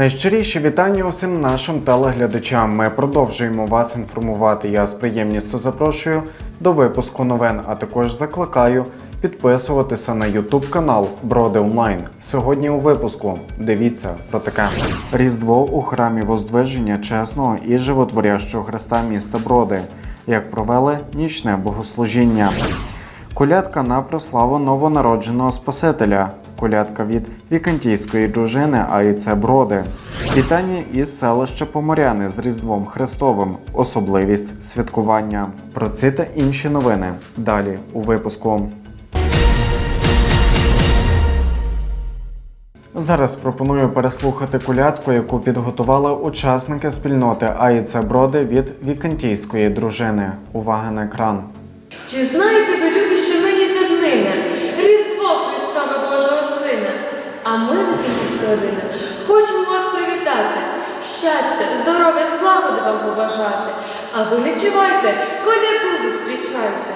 Найщиріші вітання усім нашим телеглядачам. Ми продовжуємо вас інформувати. Я з приємністю запрошую до випуску новин, а також закликаю підписуватися на YouTube канал Броди Онлайн. Сьогодні у випуску дивіться про таке Різдво у храмі Воздвиження чесного і животворящого Христа міста Броди, як провели нічне богослужіння. Колядка на прославу новонародженого Спасителя. Колядка від вікантійської дружини, а і це броди. Вітання із селища Поморяни з Різдвом Христовим. Особливість святкування. Про ці та інші новини. Далі у випуску. Зараз пропоную переслухати колядку, яку підготували учасники спільноти АІЦ Броди від вікантійської дружини. Увага на екран. Чи знаєте ви, люди, що нині за днина, Різдво? А ми, Вікінська родина, хочемо вас привітати, щастя, здоров'я, злагоди вам побажати. А ви не чувайте, коляду зустрічайте.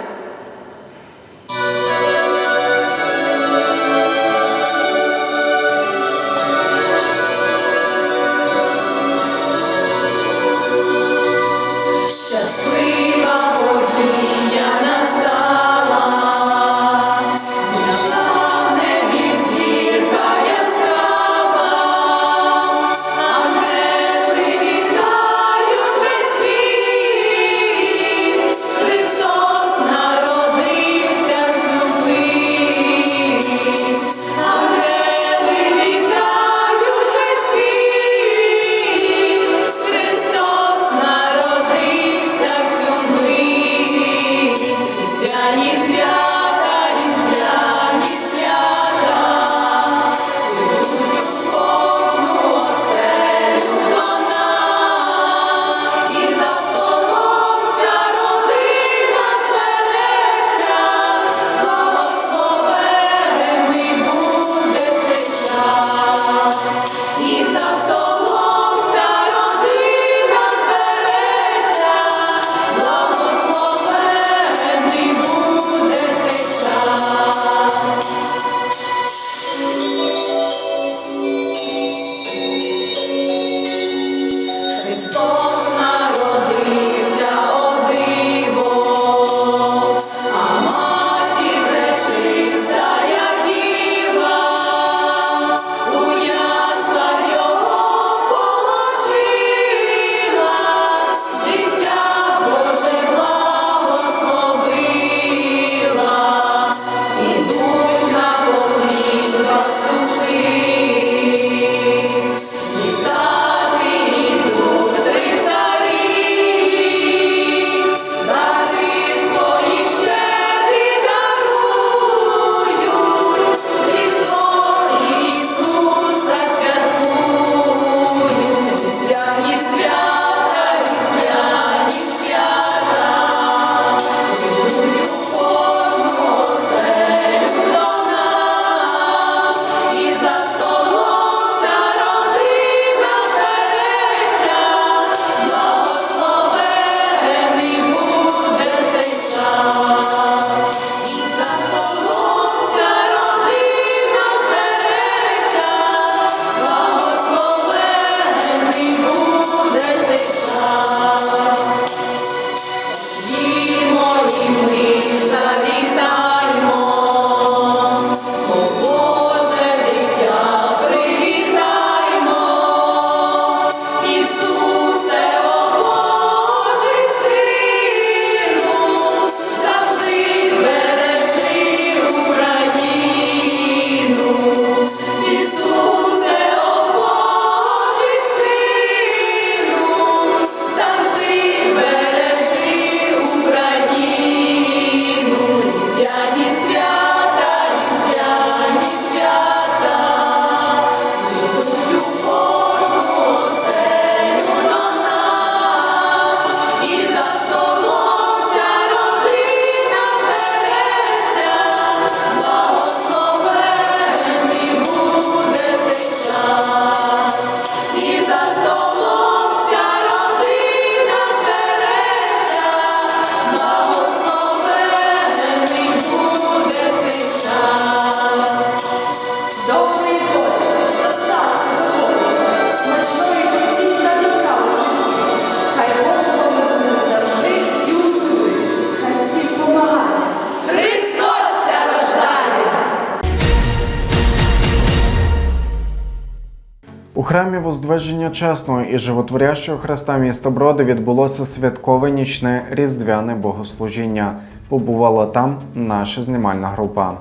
Храмі Воздвиження Чесного і Животворящого Христа міста Броди відбулося святкове нічне різдвяне богослужіння. Побувала там наша знімальна група.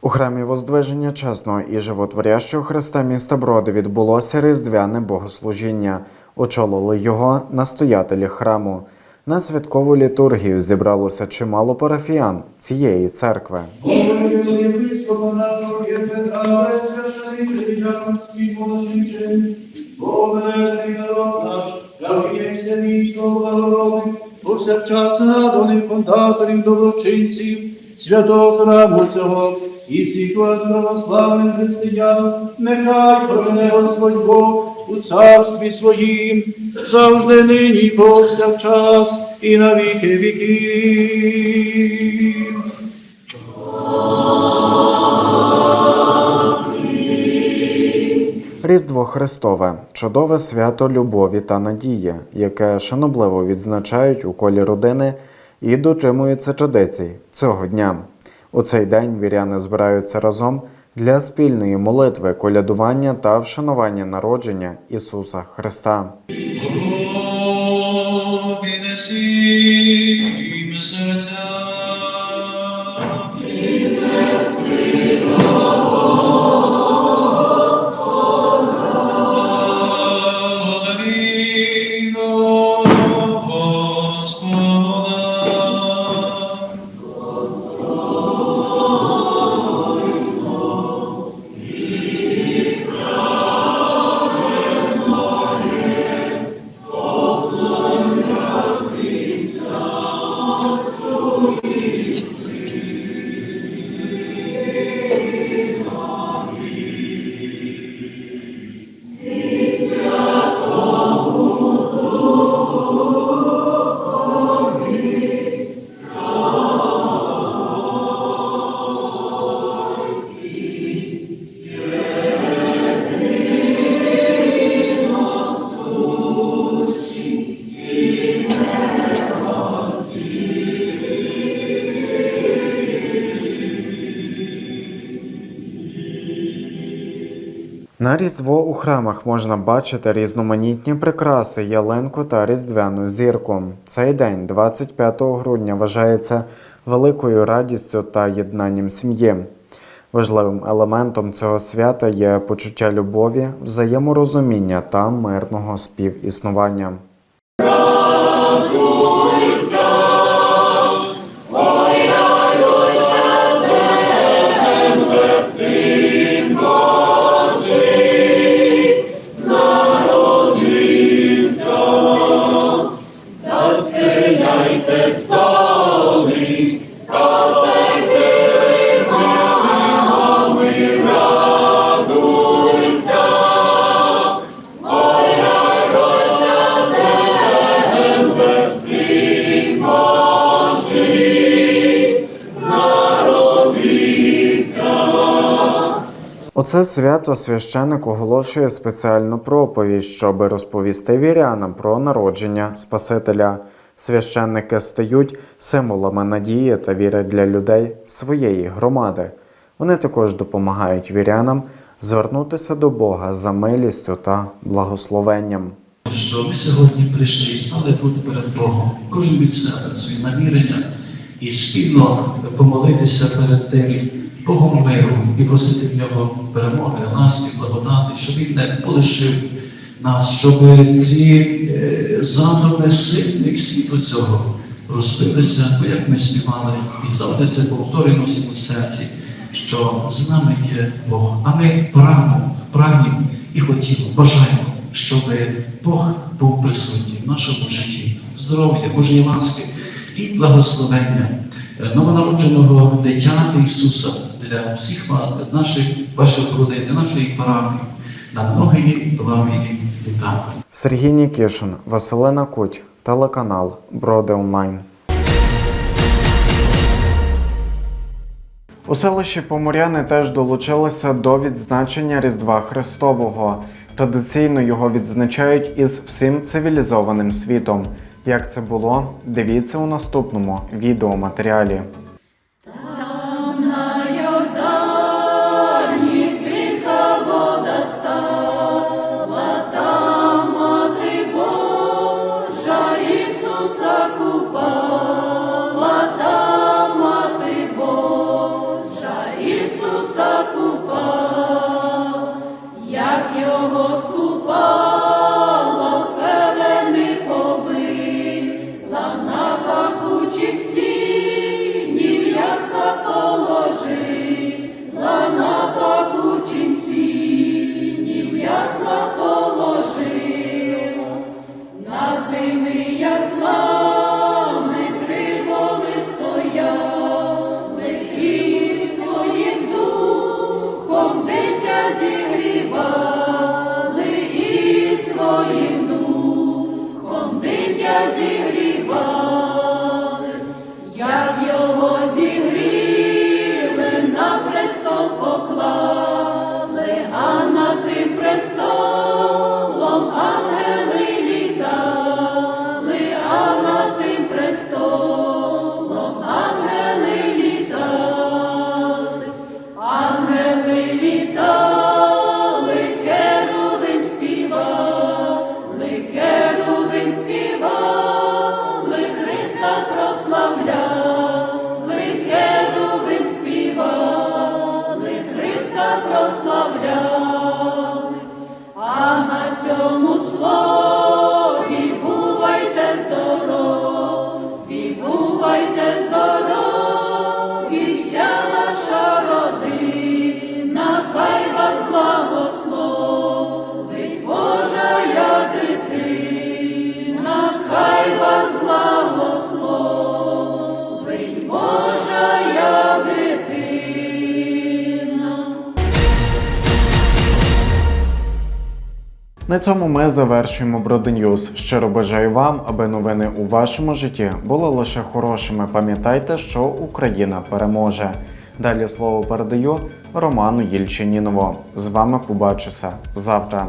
У храмі Воздвиження Чесного і Животворящого Христа міста Броди відбулося різдвяне богослужіння. Очолили його настоятелі храму. На святкову літургію зібралося чимало парафіян цієї церкви. Священниче, дяконський положниче, Боже, народ наш, явіється місто благородних, повсякчас радоних фундаторів, доброчинців, святого храму цього, і всіх вас православних християн, нехай прожене Господь Бог у царстві своїм, завжди нині повсякчас, і на віки віків. Різдво Христове чудове свято любові та надії, яке шанобливо відзначають у колі родини і дотримуються традицій цього дня. У цей день віряни збираються разом для спільної молитви, колядування та вшанування народження Ісуса Христа. Піднесім Різдво у храмах можна бачити різноманітні прикраси, ялинку та різдвяну зірку. Цей день, 25 грудня, вважається великою радістю та єднанням сім'ї. Важливим елементом цього свята є почуття любові, взаєморозуміння та мирного співіснування. У це свято священик оголошує спеціальну проповідь, щоб розповісти вірянам про народження Спасителя. Священники стають символами надії та віри для людей своєї громади. Вони також допомагають вірянам звернутися до Бога за милістю та благословенням. що ми сьогодні прийшли і стали тут перед Богом, кожен від себе свої намірення і спільно помолитися перед тим Богом миру і просити в нього перемоги, ласки, благодати, щоб він не полишив нас, щоб ці е, задуми сильних світу цього розбилися, бо як ми співали, і завжди це повторюємо всім серці, що з нами є Бог. А ми прагнемо, прагнемо і хотімо, бажаємо, щоб Бог був присутній в нашому житті, здоров'я, Божої ласки і благословення е, новонародженого дитяти Ісуса для всіх вас, для наших ваших родин, для нашої парафії, на многії благі літа. Сергій Нікішин, Василина Куть, телеканал Броди Онлайн. У селищі Поморяни теж долучилися до відзначення Різдва Христового. Традиційно його відзначають із всім цивілізованим світом. Як це було, дивіться у наступному відеоматеріалі. прославляй, а на цьому слові. На цьому ми завершуємо броденюз. Щиро бажаю вам, аби новини у вашому житті були лише хорошими. Пам'ятайте, що Україна переможе. Далі слово передаю Роману Єльчинінову. З вами побачуся завтра.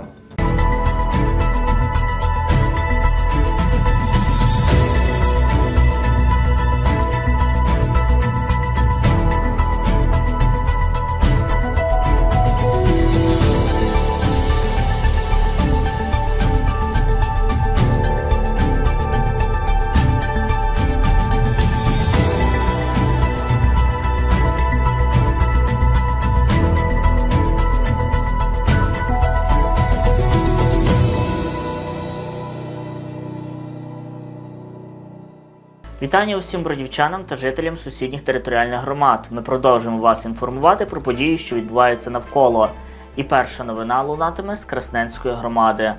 Вітання усім бродівчанам та жителям сусідніх територіальних громад. Ми продовжуємо вас інформувати про події, що відбуваються навколо. І перша новина лунатиме з Красненської громади.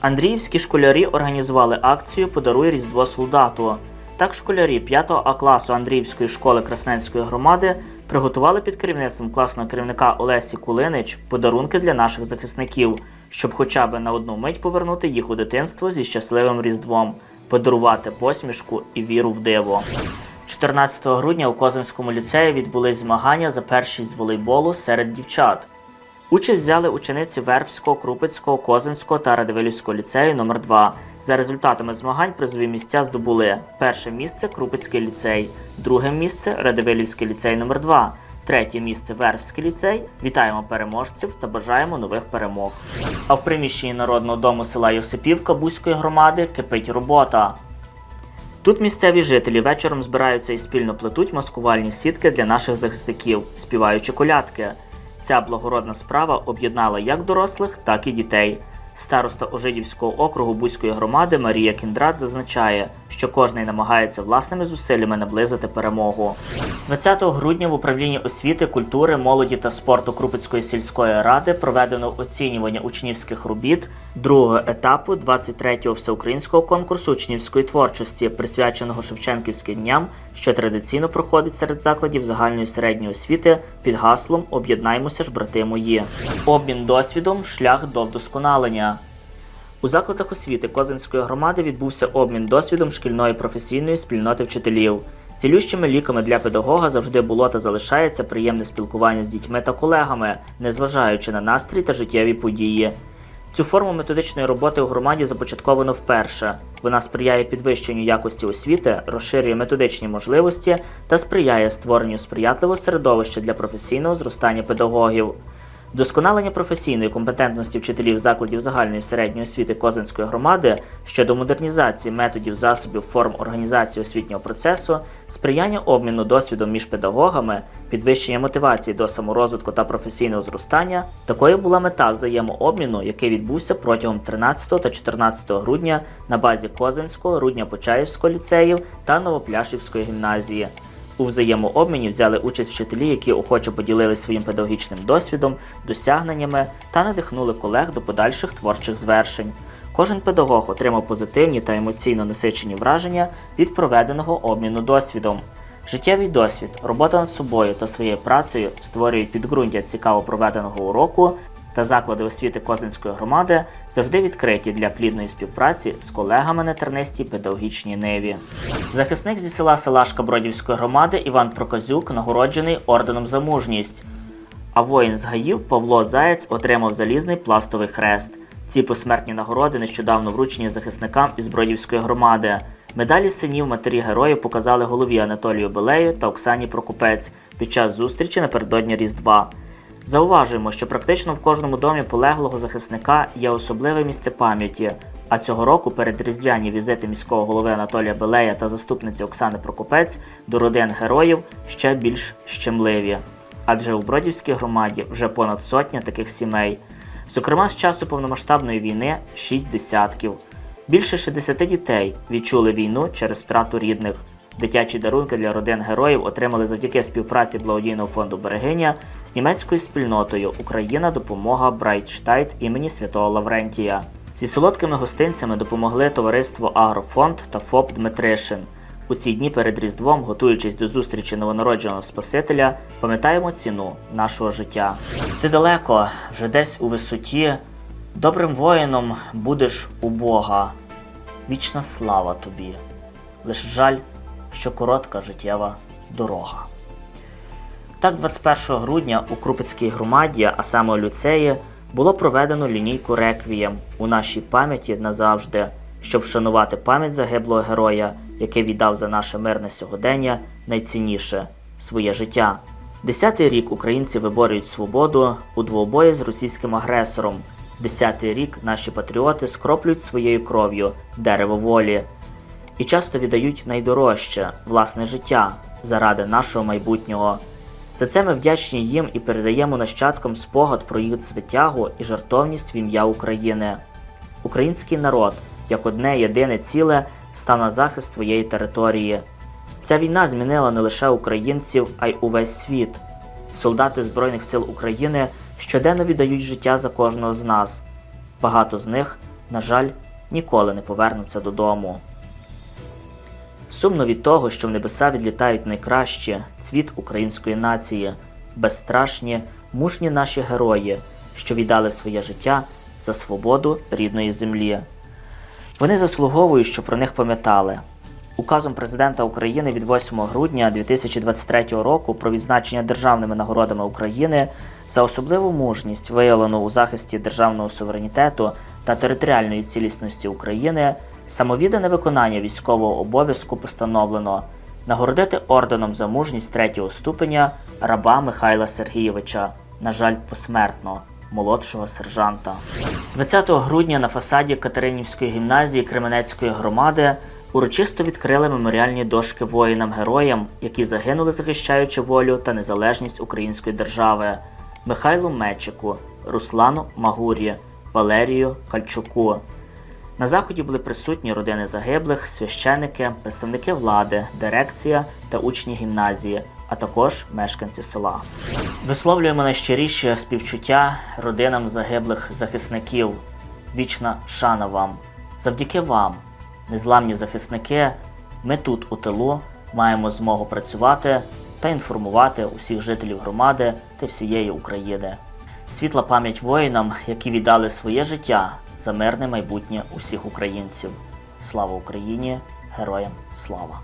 Андріївські школярі організували акцію Подаруй Різдво солдату. Так школярі 5 А класу Андріївської школи Красненської громади приготували під керівництвом класного керівника Олесі Кулинич подарунки для наших захисників, щоб хоча б на одну мить повернути їх у дитинство зі щасливим Різдвом, подарувати посмішку і віру в диво. 14 грудня у Козинському ліцеї відбулись змагання за першість з волейболу серед дівчат. Участь взяли учениці Вербського, Крупицького, Козинського та Радивилівського ліцею номер 2 За результатами змагань призові місця здобули перше місце Крупицький ліцей, друге місце Радивилівський ліцей номер 2 третє місце Вербський ліцей. Вітаємо переможців та бажаємо нових перемог. А в приміщенні народного дому села Йосипівка Бузької громади кипить робота. Тут місцеві жителі вечором збираються і спільно плетуть маскувальні сітки для наших захисників, співаючи колядки. Ця благородна справа об'єднала як дорослих, так і дітей. Староста Ожидівського округу Бузької громади Марія Кіндрат зазначає, що кожний намагається власними зусиллями наблизити перемогу. 20 грудня в управлінні освіти, культури, молоді та спорту Крупицької сільської ради проведено оцінювання учнівських робіт другого етапу 23-го всеукраїнського конкурсу учнівської творчості, присвяченого Шевченківським дням, що традиційно проходить серед закладів загальної середньої освіти під гаслом Об'єднаймося ж, брати мої. Обмін досвідом шлях до вдосконалення. У закладах освіти Козинської громади відбувся обмін досвідом шкільної професійної спільноти вчителів. Цілющими ліками для педагога завжди було та залишається приємне спілкування з дітьми та колегами, незважаючи на настрій та життєві події. Цю форму методичної роботи у громаді започатковано вперше. Вона сприяє підвищенню якості освіти, розширює методичні можливості та сприяє створенню сприятливого середовища для професійного зростання педагогів. Вдосконалення професійної компетентності вчителів закладів загальної середньої освіти Козинської громади щодо модернізації методів, засобів, форм організації освітнього процесу, сприяння обміну досвідом між педагогами, підвищення мотивації до саморозвитку та професійного зростання такою була мета взаємообміну, який відбувся протягом 13 та 14 грудня на базі Козинського, Рудня-Почаївського ліцеїв та Новопляшівської гімназії. У взаємообміні взяли участь вчителі, які охоче поділилися своїм педагогічним досвідом, досягненнями та надихнули колег до подальших творчих звершень. Кожен педагог отримав позитивні та емоційно насичені враження від проведеного обміну досвідом. Життєвий досвід, робота над собою та своєю працею створюють підґрунтя цікаво проведеного уроку, та заклади освіти Козинської громади завжди відкриті для плідної співпраці з колегами на тернистій педагогічній ниві. Захисник зі села Селашка Бродівської громади Іван Проказюк нагороджений орденом за мужність. А воїн з Гаїв Павло Заєць отримав залізний пластовий хрест. Ці посмертні нагороди нещодавно вручені захисникам із Бродівської громади. Медалі синів матері героїв показали голові Анатолію Белею та Оксані Прокупець під час зустрічі напередодні Різдва. Зауважуємо, що практично в кожному домі полеглого захисника є особливе місце пам'яті. А цього року перед різдвяні візити міського голови Анатолія Белея та заступниці Оксани Прокопець до родин героїв ще більш щемливі. Адже у Бродівській громаді вже понад сотня таких сімей. Зокрема, з часу повномасштабної війни шість десятків. Більше 60 дітей відчули війну через втрату рідних. Дитячі дарунки для родин героїв отримали завдяки співпраці благодійного фонду Берегиня з німецькою спільнотою Україна допомога Брайтштайт імені Святого Лаврентія. Зі солодкими гостинцями допомогли товариство Агрофонд та ФОП Дмитришин. У ці дні перед Різдвом, готуючись до зустрічі новонародженого Спасителя, пам'ятаємо ціну нашого життя. Ти далеко, вже десь у висоті, добрим воїном будеш у Бога. Вічна слава тобі. Лиш жаль, що коротка життєва дорога. Так, 21 грудня у Крупецькій громаді, а саме у ліцеї, було проведено лінійку реквієм у нашій пам'яті назавжди, щоб вшанувати пам'ять загиблого героя, який віддав за наше мирне сьогодення найцінніше своє життя. Десятий рік українці виборюють свободу у двобої з російським агресором. Десятий рік наші патріоти скроплюють своєю кров'ю дерево волі і часто віддають найдорожче власне життя заради нашого майбутнього. За це ми вдячні їм і передаємо нащадкам спогад про їх звитягу і жартовність в ім'я України. Український народ, як одне єдине ціле, став на захист своєї території. Ця війна змінила не лише українців, а й увесь світ. Солдати Збройних сил України щоденно віддають життя за кожного з нас. Багато з них, на жаль, ніколи не повернуться додому. Сумно від того, що в небеса відлітають найкращі цвіт української нації, безстрашні, мужні наші герої, що віддали своє життя за свободу рідної землі. Вони заслуговують, щоб про них пам'ятали. Указом президента України від 8 грудня 2023 року про відзначення державними нагородами України за особливу мужність, виявлену у захисті державного суверенітету та територіальної цілісності України, самовіддане виконання військового обов'язку постановлено нагородити орденом за мужність третього ступеня раба Михайла Сергійовича, на жаль, посмертно, молодшого сержанта. 20 грудня на фасаді Катеринівської гімназії Кременецької громади урочисто відкрили меморіальні дошки воїнам-героям, які загинули, захищаючи волю та незалежність української держави Михайлу Мечику, Руслану Магурі, Валерію Кальчуку. На заході були присутні родини загиблих, священики, представники влади, дирекція та учні гімназії, а також мешканці села. Висловлюємо найщиріші співчуття родинам загиблих захисників. Вічна шана вам. Завдяки вам, незламні захисники, ми тут у тилу маємо змогу працювати та інформувати усіх жителів громади та всієї України. Світла пам'ять воїнам, які віддали своє життя за мирне майбутнє усіх українців. Слава Україні! Героям слава!